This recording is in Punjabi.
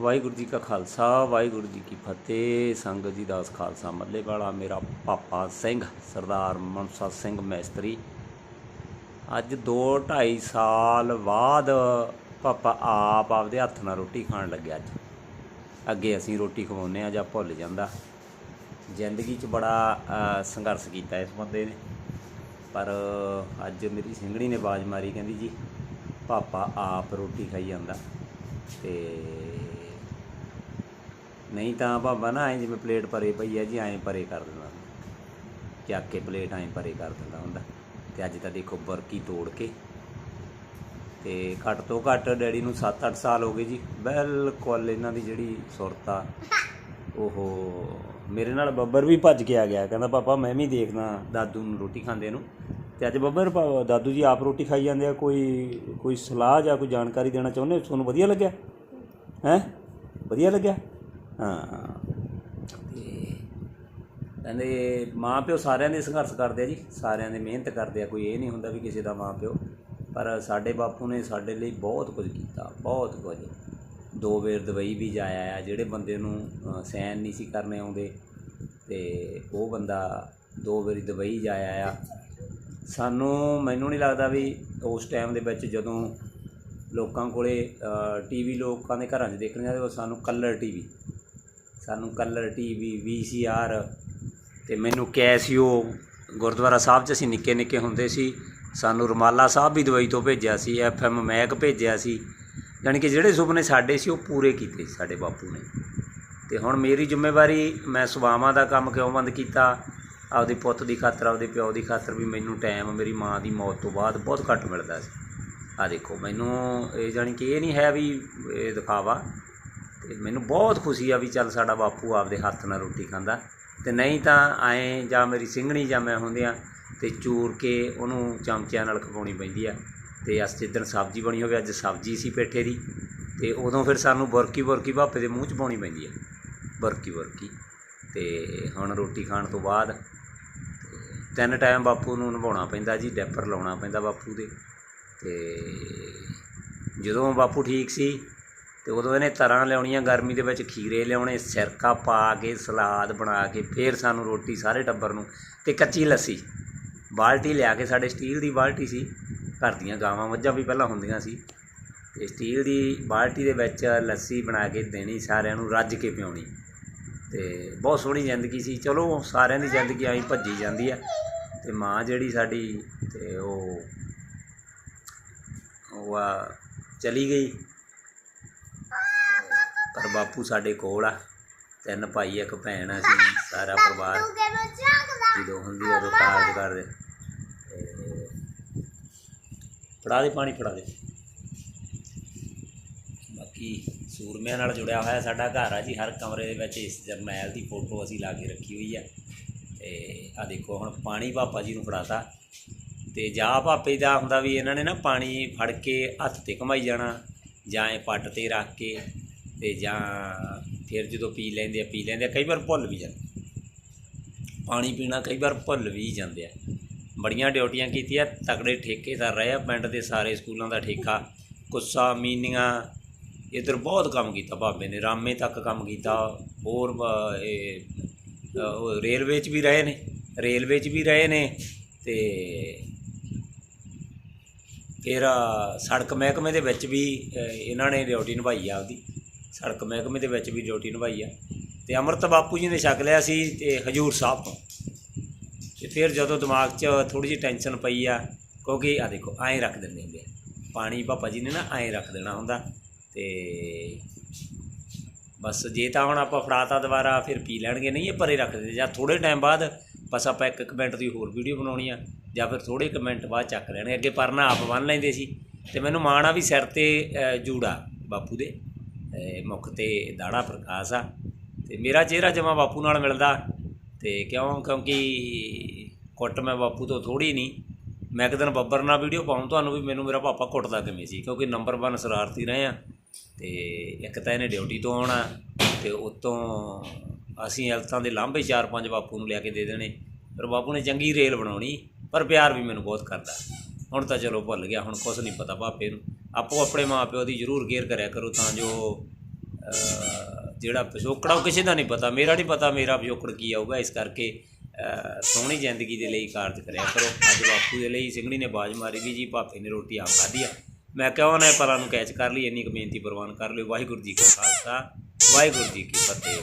ਵਾਹਿਗੁਰੂ ਜੀ ਕਾ ਖਾਲਸਾ, ਵਾਹਿਗੁਰੂ ਜੀ ਕੀ ਫਤਿਹ। ਸੰਗਤ ਜੀ ਦਾਸ ਖਾਲਸਾ ਮੱਲੇ ਵਾਲਾ ਮੇਰਾ ਪਾਪਾ ਸਿੰਘ, ਸਰਦਾਰ ਮਨਸਾ ਸਿੰਘ ਮੈਸਤਰੀ। ਅੱਜ 2 2.5 ਸਾਲ ਬਾਅਦ ਪਾਪਾ ਆਪ ਆਪਦੇ ਹੱਥ ਨਾਲ ਰੋਟੀ ਖਾਣ ਲੱਗਿਆ ਅੱਜ। ਅੱਗੇ ਅਸੀਂ ਰੋਟੀ ਖਵਾਉਂਦੇ ਆ ਜਾਂ ਭੁੱਲ ਜਾਂਦਾ। ਜ਼ਿੰਦਗੀ 'ਚ ਬੜਾ ਸੰਘਰਸ਼ ਕੀਤਾ ਇਸ ਬੰਦੇ ਨੇ। ਪਰ ਅੱਜ ਮੇਰੀ ਸਿੰਘਣੀ ਨੇ ਬਾਜ਼ ਮਾਰੀ, ਕਹਿੰਦੀ ਜੀ, ਪਾਪਾ ਆਪ ਰੋਟੀ ਖਾਈ ਜਾਂਦਾ ਤੇ ਨਹੀਂ ਤਾਂ ਬਾਬਾ ਨਾ ਐ ਜਿਵੇਂ ਪਲੇਟ ਭਰੇ ਪਈ ਹੈ ਜੀ, ਐਂ ਪਰੇ ਕਰ ਦਿੰਦਾ ਚੱਕ ਕੇ ਪਲੇਟ ਐਂ ਪਰੇ ਕਰ ਦਿੰਦਾ ਹੁੰਦਾ। ਤੇ ਅੱਜ ਤਾਂ ਦੇਖੋ ਬਰਕੀ ਤੋੜ ਕੇ। ਤੇ ਘੱਟ ਤੋਂ ਘੱਟ ਡੈਡੀ ਨੂੰ 7-8 ਸਾਲ ਹੋ ਗਏ ਜੀ। ਬਿਲਕੁਲ ਇਹਨਾਂ ਦੀ ਜਿਹੜੀ ਸੁਰਤ ਆ, ਉਹ ਮੇਰੇ ਨਾਲ ਬੱਬਰ ਵੀ ਭੱਜ ਕੇ ਆ ਗਿਆ। ਕਹਿੰਦਾ, ਪਾਪਾ, ਮੈਂ ਵੀ ਦੇਖਦਾ ਦਾਦੂ ਨੂੰ ਰੋਟੀ ਖਾਂਦੇ ਨੂੰ। ਤੇ ਅੱਜ ਬੱਬਰ ਦਾਦੂ ਜੀ ਆਪ ਰੋਟੀ ਖਾਈ ਜਾਂਦੇ ਆ। ਕੋਈ ਕੋਈ ਸਲਾਹ ਜਾਂ ਕੋਈ ਜਾਣਕਾਰੀ ਦੇਣਾ ਚਾਹੁੰਦੇ ਤੁਹਾਨੂੰ ਵਧੀਆ ਲੱਗਿਆ? ਹੈ? ਵਧੀਆ ਲੱਗਿਆ? ਹਾਂ ਤੇ ਕਹਿੰਦੇ ਮਾਂ ਪਿਓ ਸਾਰਿਆਂ ਦੇ ਸੰਘਰਸ਼ ਕਰਦੇ ਆ ਜੀ ਸਾਰਿਆਂ ਦੇ ਮਿਹਨਤ ਕਰਦੇ ਆ ਕੋਈ ਇਹ ਨਹੀਂ ਹੁੰਦਾ ਵੀ ਕਿਸੇ ਦਾ ਮਾਂ ਪਿਓ ਪਰ ਸਾਡੇ ਬਾਪੂ ਨੇ ਸਾਡੇ ਲਈ ਬਹੁਤ ਕੁਝ ਕੀਤਾ ਬਹੁਤ ਕੁਝ। ਦੋ ਵੇਰ ਦੁਬਈ ਵੀ ਜਾਇਆ ਆ ਜਿਹੜੇ ਬੰਦੇ ਨੂੰ ਅ, ਸੈਨ ਨਹੀਂ ਸੀ ਕਰਨੇ ਆਉਂਦੇ ਤੇ ਉਹ ਬੰਦਾ ਦੋ ਵਾਰੀ ਦੁਬਈ ਜਾਇਆ ਆ ਸਾਨੂੰ ਮੈਨੂੰ ਨਹੀਂ ਲੱਗਦਾ ਵੀ ਉਸ ਟਾਈਮ ਦੇ ਵਿੱਚ ਜਦੋਂ ਲੋਕਾਂ ਕੋਲੇ ਟੀਵੀ ਲੋਕਾਂ ਦੇ ਘਰਾਂ 'ਚ ਦੇਖਣ ਜਾਂਦੇ ਉਹ ਸਾਨੂੰ ਕਲਰ ਟੀਵੀ ਸਾਨੂੰ ਕਲਰ ਟੀਵੀ ਵੀਸੀਆਰ ਤੇ ਮੈਨੂੰ ਕੈਸੀਓ ਗੁਰਦੁਆਰਾ ਸਾਹਿਬ 'ਚ ਅਸੀਂ ਨਿੱਕੇ ਨਿੱਕੇ ਹੁੰਦੇ ਸੀ। ਸਾਨੂੰ ਰਮਾਲਾ ਸਾਹਿਬ ਵੀ ਦਵਾਈ ਤੋਂ ਭੇਜਿਆ ਸੀ, ਐਫਐਮ ਮੈਕ ਭੇਜਿਆ ਸੀ। ਯਾਨੀ ਕਿ ਜਿਹੜੇ ਸੁਪਨੇ ਸਾਡੇ ਸੀ, ਉਹ ਪੂਰੇ ਕੀਤੇ ਸਾਡੇ ਬਾਪੂ ਨੇ। ਤੇ ਹੁਣ ਮੇਰੀ ਜ਼ਿੰਮੇਵਾਰੀ, ਮੈਂ ਸੁਭਾਵਾਂ ਦਾ ਕੰਮ ਕਿਉਂ ਬੰਦ ਕੀਤਾ? ਆਪਦੇ ਪੁੱਤ ਦੀ ਖਾਤਰ, ਆਪਦੇ ਪਿਓ ਦੀ ਖਾਤਰ ਵੀ ਮੈਨੂੰ ਟਾਈਮ, ਮੇਰੀ ਮਾਂ ਦੀ ਮੌਤ ਤੋਂ ਬਾਅਦ ਬਹੁਤ ਘੱਟ ਮਿਲਦਾ ਸੀ। ਆ ਦੇਖੋ, ਮੈਨੂੰ ਇਹ ਜਾਣੀ ਕਿ ਇਹ ਨਹੀਂ ਹੈ ਵੀ ਇਹ ਦਿਖਾਵਾ। ਤੇ ਮੈਨੂੰ ਬਹੁਤ ਖੁਸ਼ੀ ਆ ਵੀ ਚੱਲ ਸਾਡਾ ਬਾਪੂ ਆਪਦੇ ਹੱਥ ਨਾਲ ਰੋਟੀ ਖਾਂਦਾ। ਤੇ ਨਹੀਂ ਤਾਂ ਐਂ ਜਾਂ ਮੇਰੀ ਸਿੰਘਣੀ ਜਾਂ ਮੈਂ ਹੁੰਦਿਆਂ ਤੇ ਚੂਰ ਕੇ ਉਹਨੂੰ ਚਮਚਿਆਂ ਨਾਲ ਖਵਾਉਣੀ ਪੈਂਦੀ ਆ। ਤੇ ਅਸ ਜਿੱਦਣ ਸਬਜ਼ੀ ਬਣੀ ਹੋਵੇ, ਅੱਜ ਸਬਜ਼ੀ ਸੀ ਪੇਠੇ ਦੀ। ਤੇ ਉਦੋਂ ਫਿਰ ਸਾਨੂੰ ਬੁਰਕੀ ਬੁਰਕੀ ਭਾਪੇ ਦੇ ਮੂੰਹ 'ਚ ਪਾਉਣੀ ਪੈਂਦੀ ਆ। ਬੁਰਕੀ ਬੁਰਕੀ। ਤੇ ਹੁਣ ਰੋਟੀ ਖਾਣ ਤੋਂ ਬਾਅਦ ਤੇ ਤਿੰਨ ਟਾਈਮ ਬਾਪੂ ਨੂੰ ਨਵਾਉਣਾ ਪੈਂਦਾ ਜੀ, ਡੈਪਰ ਲਾਉਣਾ ਪੈਂਦਾ ਬਾਪੂ ਦੇ। ਤੇ ਜਦੋਂ ਬਾਪੂ ਠੀਕ ਸੀ ਤੇ ਉਦੋਂ ਇਹਨੇ ਤਰਾਂ ਲਿਆਉਣੀਆਂ, ਗਰਮੀ ਦੇ ਵਿੱਚ ਖੀਰੇ ਲਿਆਉਣੇ, ਸਿਰਕਾ ਪਾ ਕੇ, ਸਲਾਦ ਬਣਾ ਕੇ, ਫੇਰ ਸਾਨੂੰ ਰੋਟੀ ਸਾਰੇ ਟੱਬਰ ਨੂੰ ਤੇ ਕੱਚੀ ਲੱਸੀ। ਬਾਲਟੀ ਲਿਆ ਕੇ, ਸਾਡੇ ਸਟੀਲ ਦੀ ਬਾਲਟੀ ਸੀ, ਘਰ ਦੀਆਂ ਗਾਵਾਂ ਮੱਝਾਂ ਵੀ ਪਹਿਲਾਂ ਹੁੰਦੀਆਂ ਸੀ। ਤੇ ਸਟੀਲ ਦੀ ਬਾਲਟੀ ਦੇ ਵਿੱਚ ਲੱਸੀ ਬਣਾ ਕੇ ਦੇਣੀ, ਸਾਰਿਆਂ ਨੂੰ ਰੱਜ ਕੇ ਪਿਉਣੀ। ਤੇ ਬਹੁਤ ਸੋਹਣੀ ਜ਼ਿੰਦਗੀ ਸੀ। ਚਲੋ, ਸਾਰਿਆਂ ਦੀ ਜ਼ਿੰਦਗੀ ਐਂ ਭੱਜੀ ਜਾਂਦੀ ਆ। ਤੇ ਮਾਂ ਜਿਹੜੀ ਸਾਡੀ, ਤੇ ਉਹ ਉਹ ਆ, ਚਲੀ ਗਈ। ਪਰ ਬਾਪੂ ਸਾਡੇ ਕੋਲ ਆ। ਤਿੰਨ ਭਾਈ ਇੱਕ ਭੈਣ ਆ ਅਸੀਂ ਸਾਰਾ ਪਰਿਵਾਰ। ਜਦੋਂ ਹੁੰਦੀ ਉਦੋਂ ਕਾਰਜ ਕਰਦੇ। ਫੜਾ ਦੇ ਪਾਣੀ ਫੜਾ ਦੇ। ਬਾਕੀ ਸੂਰਮਿਆਂ ਨਾਲ ਜੁੜਿਆ ਹੋਇਆ ਸਾਡਾ ਘਰ ਆ ਜੀ ਹਰ ਕਮਰੇ ਦੇ ਵਿੱਚ ਇਸ ਜਰਨੈਲ ਦੀ ਫੋਟੋ ਅਸੀਂ ਲਾ ਕੇ ਰੱਖੀ ਹੋਈ ਆ। ਤੇ ਆ ਦੇਖੋ ਹੁਣ ਪਾਣੀ ਪਾਪਾ ਜੀ ਨੂੰ ਫੜਾਤਾ। ਤੇ ਜਾ ਪਾਪੇ ਦਾ ਹੁੰਦਾ ਵੀ ਇਹਨਾਂ ਨੇ ਨਾ ਪਾਣੀ ਫੜ ਕੇ ਹੱਥ ਤੇ ਘਮਾਈ ਜਾਣਾ ਜਾਂ ਇਹ ਪੱਟ ਤੇ ਰੱਖ ਕੇ ਤੇ ਜਾਂ ਫਿਰ ਜਦੋਂ ਪੀ ਲੈਂਦੇ ਆ, ਪੀ ਲੈਂਦੇ ਆ, ਕਈ ਵਾਰ ਭੁੱਲ ਵੀ ਜਾਂਦੇ। ਪਾਣੀ ਪੀਣਾ ਕਈ ਵਾਰ ਭੁੱਲ ਵੀ ਜਾਂਦੇ ਆ। ਬੜੀਆਂ ਡਿਊਟੀਆਂ ਕੀਤੀਆਂ, ਤਕੜੇ ਠੇਕੇਦਾਰ ਰਹੇ ਆ, ਪਿੰਡ ਦੇ ਸਾਰੇ ਸਕੂਲਾਂ ਦਾ ਠੇਕਾ ਕੁੱਸਾ ਮੀਨੀਆਂ, ਇੱਧਰ ਬਹੁਤ ਕੰਮ ਕੀਤਾ ਬਾਬੇ ਨੇ, ਰਾਮੇ ਤੱਕ ਕੰਮ ਕੀਤਾ, ਹੋਰ ਇਹ ਰੇਲਵੇ 'ਚ ਵੀ ਰਹੇ ਨੇ, ਰੇਲਵੇ 'ਚ ਵੀ ਰਹੇ ਨੇ ਤੇ ਫਿਰ ਸੜਕ ਮਹਿਕਮੇ ਦੇ ਵਿੱਚ ਵੀ ਇਹਨਾਂ ਨੇ ਡਿਊਟੀ ਨਿਭਾਈ ਆ ਆਪਦੀ। ਸੜਕ ਮਹਿਕਮੇ ਦੇ ਵਿੱਚ ਵੀ ਡਿਊਟੀ ਨਿਭਾਈ ਆ। ਤੇ ਅਮਰਤ ਬਾਪੂ ਜੀ ਨੇ ਛਕ ਲਿਆ ਸੀ ਤੇ ਹਜੂਰ ਸਾਹਿਬ ਤੋਂ। ਤੇ ਫਿਰ ਜਦੋਂ ਦਿਮਾਗ 'ਚ ਥੋੜੀ ਜਿਹੀ ਟੈਨਸ਼ਨ ਪਈ ਆ, ਕਿਉਂਕਿ ਆ ਦੇਖੋ, ਐਂ ਰੱਖ ਦਿੰਦੇ ਹੁੰਦੇ ਆ। ਪਾਣੀ ਪਾਪਾ ਜੀ ਨੇ ਨਾ ਐਂ ਰੱਖ ਦੇਣਾ ਹੁੰਦਾ ਤੇ ਬਸ ਜੇ ਤਾਂ ਹੁਣ ਆਪਾਂ ਫੜਾਤਾ ਦੁਬਾਰਾ, ਫਿਰ ਪੀ ਲੈਣਗੇ। ਨਹੀਂ, ਇਹ ਪਰੇ ਰੱਖ ਦਿੰਦੇ। ਜਾਂ ਥੋੜੇ ਟਾਈਮ ਬਾਅਦ ਬਸ ਆਪਾਂ ਇੱਕ ਇੱਕ ਮਿੰਟ ਦੀ ਹੋਰ ਵੀਡੀਓ ਬਣਾਉਣੀ ਆ, ਜਾਂ ਫਿਰ ਥੋੜੇ ਕੁ ਮਿੰਟ ਬਾਅਦ ਚੱਕ ਲੈਣਗੇ ਅੱਗੇ ਪਰਨਾ ਆਪ ਬੰਨ ਲੈਂਦੇ ਸੀ। ਤੇ ਮੈਨੂੰ ਮਾਣ ਆ ਵੀ ਸਿਰ ਤੇ ਜੂੜਾ ਬਾਪੂ ਦੇ। ਮੁੱਖ ਤੇ ਦਾੜਾ ਪ੍ਰਕਾਸ਼ ਆ। ਤੇ ਮੇਰਾ ਚਿਹਰਾ ਜਮਾ ਬਾਪੂ ਨਾਲ ਮਿਲਦਾ। ਤੇ ਕਿਉਂ? ਕਿਉਂਕਿ ਕੁੱਟ ਮੈਂ ਬਾਪੂ ਤੋਂ ਥੋੜੀ ਨਹੀਂ। ਮੈਂ ਇੱਕ ਦਿਨ ਬੱਬਰ ਨਾਲ ਵੀਡੀਓ ਪਾਉਂ, ਤੁਹਾਨੂੰ ਵੀ ਮੈਨੂੰ ਮੇਰਾ ਪਾਪਾ ਕੁੱਟਦਾ ਕਿਵੇਂ ਸੀ? ਕਿਉਂਕਿ ਨੰਬਰ 1 ਸ਼ਰਾਰਤੀ ਰਹੇ ਆ। ਤੇ ਇੱਕ ਤਾਂ ਇਹਨੇ ਡਿਊਟੀ ਤੋਂ ਆਉਣਾ, ਤੇ ਉਤੋਂ ਅਸੀਂ ਹਲਤਾਂ ਦੇ ਲਾਂਭੇ ਚਾਰ ਪੰਜ ਬਾਪੂ ਨੂੰ ਲਿਆ ਕੇ ਦੇ ਦੇਣੇ। ਪਰ ਬਾਪੂ ਨੇ ਚੰਗੀ ਰੇਲ ਬਣਾਉਣੀ, ਪਰ ਪਿਆਰ ਵੀ ਮੈਨੂੰ ਬਹੁਤ ਕਰਦਾ। ਹੁਣ ਤਾਂ ਚਲੋ ਭੁੱਲ ਗਿਆ, ਹੁਣ ਕੁਛ ਨਹੀਂ ਪਤਾ ਭਾਪੇ ਨੂੰ। ਆਪੋ ਆਪਣੇ ਮਾਪਿਓ ਦੀ ਜ਼ਰੂਰ ਕੇਅਰ ਕਰਿਆ ਕਰੋ ਤਾਂ ਜੋ ਅਹ, ਜਿਹੜਾ ਪਿਛੋਕੜਾ ਉਹ ਕਿਸੇ ਦਾ ਨਹੀਂ ਪਤਾ ਮੇਰਾ ਨਹੀਂ ਪਤਾ ਮੇਰਾ ਪਿਛੋਕੜ ਕੀ ਆਊਗਾ ਇਸ ਕਰਕੇ ਸੋਹਣੀ ਜ਼ਿੰਦਗੀ ਦੇ ਲਈ ਕਾਰਜ ਕਰਿਆ ਕਰੋ। ਅੱਜ ਬਾਪੂ ਦੇ ਲਈ ਸਿੰਘਣੀ ਨੇ ਬਾਜ ਮਾਰੀ ਵੀ ਜੀ ਭਾਪੇ ਨੇ ਰੋਟੀ ਆਪ ਖਾਧੀ ਆ। ਮੈਂ ਕਿਹਾ ਉਹਨੇ ਪਰਾਂ ਨੂੰ ਕੈਚ ਕਰ ਲਈ ਇੰਨੀ ਕੁ ਬੇਨਤੀ ਪ੍ਰਵਾਨ ਕਰ ਲਿਓ। ਵਾਹਿਗੁਰੂ ਜੀ ਕਾ ਖਾਲਸਾ ਵਾਹਿਗੁਰੂ ਜੀ ਕੀ ਫਤਿਹ।